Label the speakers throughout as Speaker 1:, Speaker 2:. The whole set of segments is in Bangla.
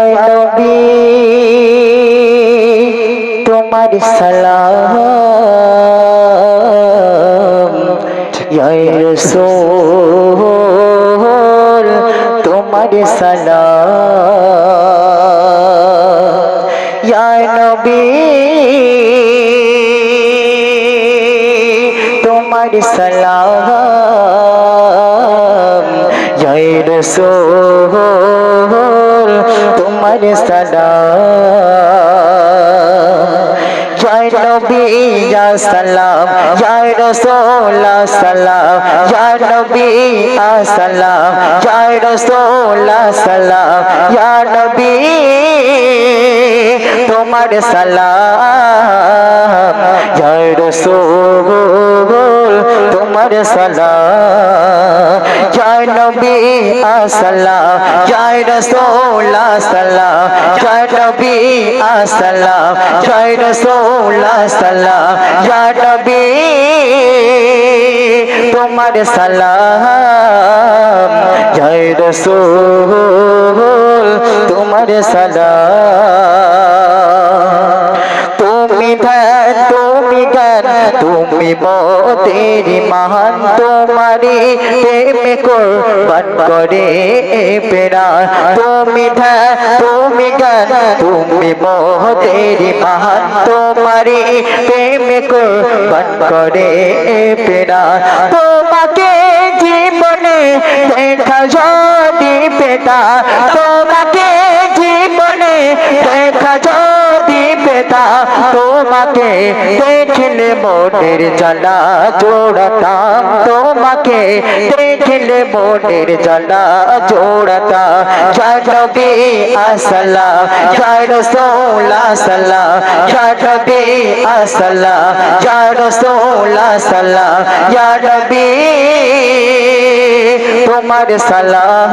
Speaker 1: নবী তোমার সালাম রাসূল তোমার সালাম নবী তোমার সালাম। রাসূল তোমার সালাম জয় নবী ইয়া সালাম, জয় রসুল, সালাম, জয় নবী সালাম, জয় রসুল, সালাম ইয়া নবী, তোমার সালাম, জয় রসুল। সালাম। জয় নবী সালাম। জয় রসুল সালাম। জয় নবী সালাম। জয় রসুল সালাম। জয় নবী তোমার সালাম। জয় রসুল তোমার সালাম। তুমি মোদের মহান তোমারি প্রেমে কোরবান করে পেরা তুমি ধ্যান, তুমি জ্ঞান, তুমি মোদের মহান তোমারি প্রেমে কোরবান করে পেরা তোমাকে জীবনে দেখা যদি পেতা, তোমাকে জীবনে দেখা যদি পেতা তোমাকে দেখলে মনের জ্বালা জোড়াতাম। তোমাকে দেখলে মনের জ্বালা জোড়াতাম। জয় নবী আসসালাম জয় রসুল আসসালাম জয় নবী আসসালাম জয় রসুল আসসালাম ইয়া নবী তোমার সালাম।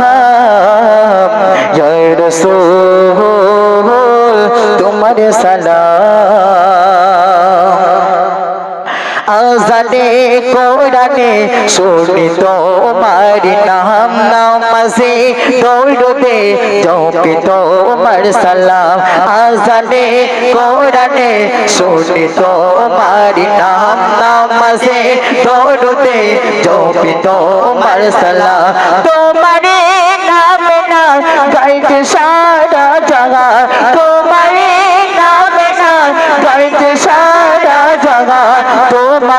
Speaker 1: জয় রসুল তোমার সালাম। আজানে কোরআনে শুনি তোমার নাম নামাজে দৌড়তে জপি তোমার সালাম। আজানে কোরআনে শুনি তোমার নাম নামাজে দৌড়তে জপি তোমার সালাম। তোমার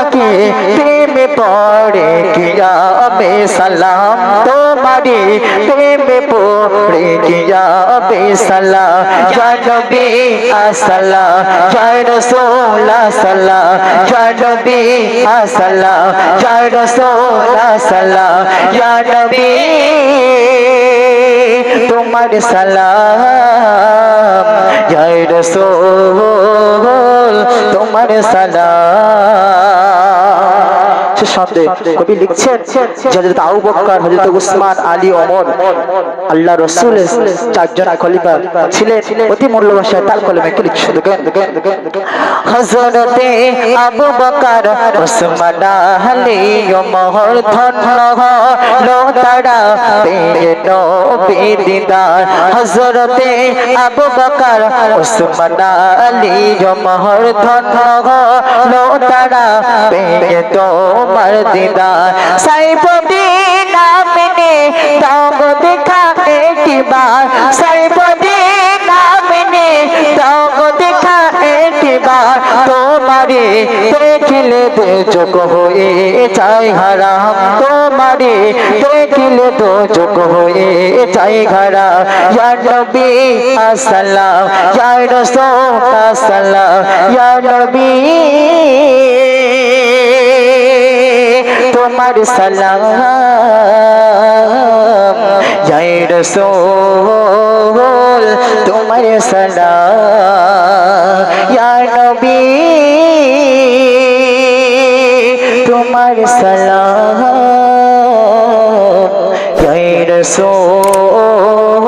Speaker 1: তোমাকে প্রেমে পড়ে কিয়া বে সালাম। তোমারে প্রেমে পড়ে কিয়া বে সালাম। জয় নবী আসসালাম জয় রসুল আসসালাম জয় নবী আসসালাম জয় রসুল আসসালাম ইয়া নবী, তোমার সালাম। জয় রসুল, তোমার সালাম। সে সাথে কবি লিখছেন যে হযরত আবু বকর, হযরত উসমান, আলী, ওমর। আল্লাহ রাসূলের চারজন খলিফা ছিলেন, অতি মূল্যবান তার কলমে কি লিখছেন? হযরতে আবু বকর, উসমান, আলী, ওমর ধন্য তারা পেয়ে নবী দিদার। হযরতে আবু বকর, উসমান, আলী, ওমর ধন্য হলো তারা পেয়ে তোমার দিদার সাইফুদ্দিন নামে তব দেখা একবার সাইফুদ্দিন নামে তব দেখা একবার তোমারে দেখলে দে চোখ হয়ে চাই হারাম। তোমারে দেখলে দো চোখ হয়ে চাই হারাম। ইয়া নবী, আসসালাম। ইয়া রাসূল, আসসালাম। ইয়া নবী তোমার সালাম জয় রসুল তোমার সালাম। নবী তোমার সালাম। জয় রসুল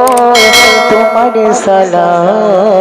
Speaker 1: তোমার সালাম।